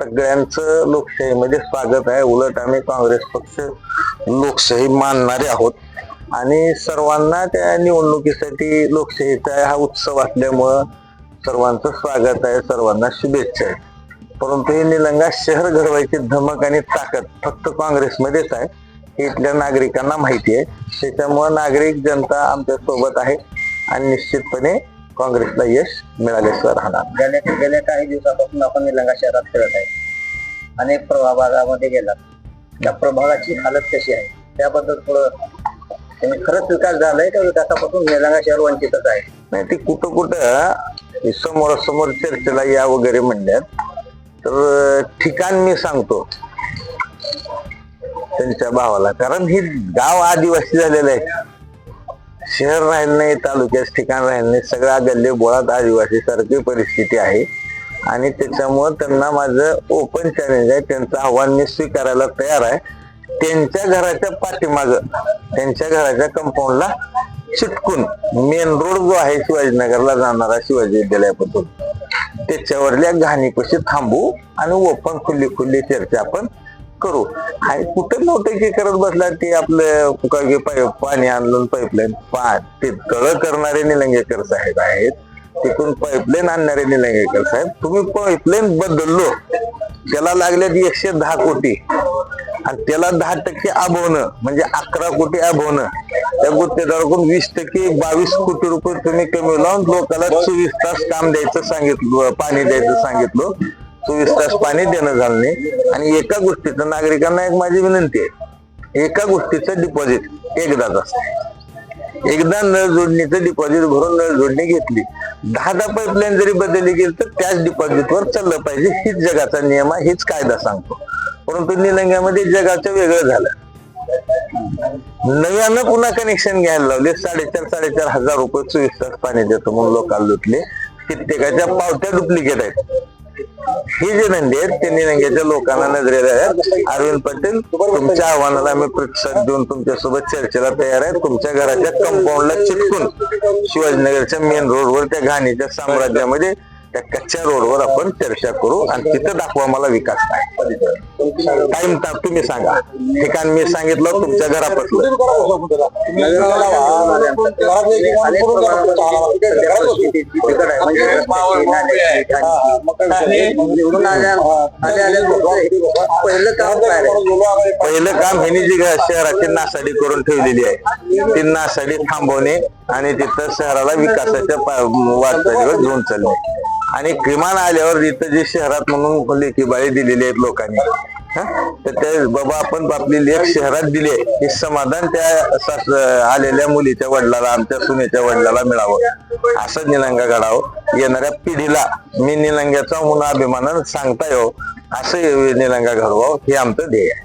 सगळ्यांचं लोकशाहीमध्ये स्वागत आहे. उलट आम्ही काँग्रेस पक्ष लोकशाही मानणारे आहोत. आणि सर्वांना त्या निवडणुकीसाठी लोकशाहीचा हा उत्सव असल्यामुळं सर्वांचं स्वागत आहे. सर्वांना शुभेच्छा आहे. परंतु हे निलंगा शहर घडवायची धमक आणि ताकद फक्त काँग्रेसमध्येच आहे. हे इथल्या नागरिकांना माहिती आहे. त्याच्यामुळं नागरिक जनता आमच्यासोबत आहे. आणि निश्चितपणे काँग्रेसला यश मिळाल्याशिवाय राहणार. गेल्या गेल्या काही दिवसापासून आपण निलंगा शहरात फिरत आहे. अनेक प्रभागामध्ये गेला त्या प्रभागाची हालत कशी आहे? त्याबद्दल थोडं तुम्ही खरंच विकास झालाय का विकासापासून निलंगा शहर वंचितच आहे? नाही ते कुठं कुठं समोरासमोर चर्चेला या वगैरे म्हणल्यात. तर ठिकाण मी सांगतो. त्यांच्या भावाला. कारण हे गाव आदिवासी झालेलं आहे. शहर राहिलं नाही तालुक्यात ठिकाण राहिलं नाही सगळ्या गल्ले बोळात आदिवासी सारखी परिस्थिती आहे. आणि त्याच्यामुळं त्यांना माझं ओपन चॅलेंज आहे. त्यांचं आव्हान मी स्वीकारायला तयार आहे. त्यांच्या घराच्या पाठीमाग त्यांच्या घराच्या कंपाऊंडला चिटकून मेन रोड जो आहे शिवाजीनगरला जाणारा शिवाजी विद्यालयाबद्दल त्याच्यावरल्या घाणीपाशी थांबू आणि ओपन खुल्ली खुल्ली चर्चा आपण करू. आणि कुठे नव्हतं करत बसला ते आपलं पाणी आणलं पाईपलाईन पा ते तळ करणारे निलंगेकर साहेब आहेत. तिथून पाईपलाईन आणणारे निलंगेकर साहेब. तुम्ही पाईपलाईन बदललो. त्याला लागल्यात एकशे दहा कोटी. आणि त्याला दहा टक्के आभवणं म्हणजे अकरा कोटी आभवणं त्या गुत्तेदाराकडून वीस टक्के बावीस कोटी रुपये तुम्ही कमी लावून लोकांना चोवीस तास काम द्यायचं सांगितलं पाणी द्यायचं सांगितलं. चोवीस तास पाणी देणं झालं नाही आणि एका गोष्टीचं नागरिकांना एक माझी विनंती आहे. एका गोष्टीचं डिपॉझिट एकदाच असतं. एकदा नळ जोडणीचं डिपॉझिट भरून नळ जोडणी घेतली. दहा दहा पाईपलाईन जरी बदलली गेली तर त्याच डिपॉझिटवर चाललं पाहिजे. हीच जगाचा नियम आहे हीच कायदा सांगतो. परंतु निलंग्यामध्ये जगाचं वेगळं झालं. नव्यानं पुन्हा कनेक्शन घ्यायला लावले. साडेचार साडेचार हजार रुपये चोवीस तास पाणी देतो म्हणून लोकांना लुटले कित्येकाच्या पावत्या डुप्लिकेट आहेत. ही जी नंदी आहेत तिन्ही नंग्याच्या लोकांना नजरेला आहेत. अरविंद पटेल तुमच्या आव्हानाला आम्ही प्रतिसाद देऊन तुमच्यासोबत चर्चेला तयार आहे तुमच्या घराच्या कंपाऊंडला चिटकून शिवाजीनगरच्या मेन रोडवर त्या घाणीच्या साम्राज्यामध्ये त्या कच्च्या रोडवर आपण चर्चा करू आणि तिथं दाखवा मला विकास काय. टाइम तुम्ही सांगा. ठिकाण मी सांगितलं तुमच्या घरापासून. पहिलं काम काय ह्यांनी जी शहराची नासाडी करून ठेवलेली आहे. ती नासाडी थांबवणे आणि तिथं शहराला विकासाच्या वाटचालीवर घेऊन चालणे. आणि किमान आल्यावर इथं जे शहरात म्हणून लेखी बाळी दिलेली आहेत लोकांनी तर ते बाबा आपण आपली लेख शहरात दिली आहे. हे समाधान त्या आलेल्या मुलीच्या वडिलाला आमच्या सुनेच्या वडिलाला मिळावं. असं निलंगा घडावं. येणाऱ्या पिढीला मी निलंग्याचा म्हणून अभिमानानं सांगता येऊ हो, असं निलंगा घडवावं हे आमचं ध्येय आहे.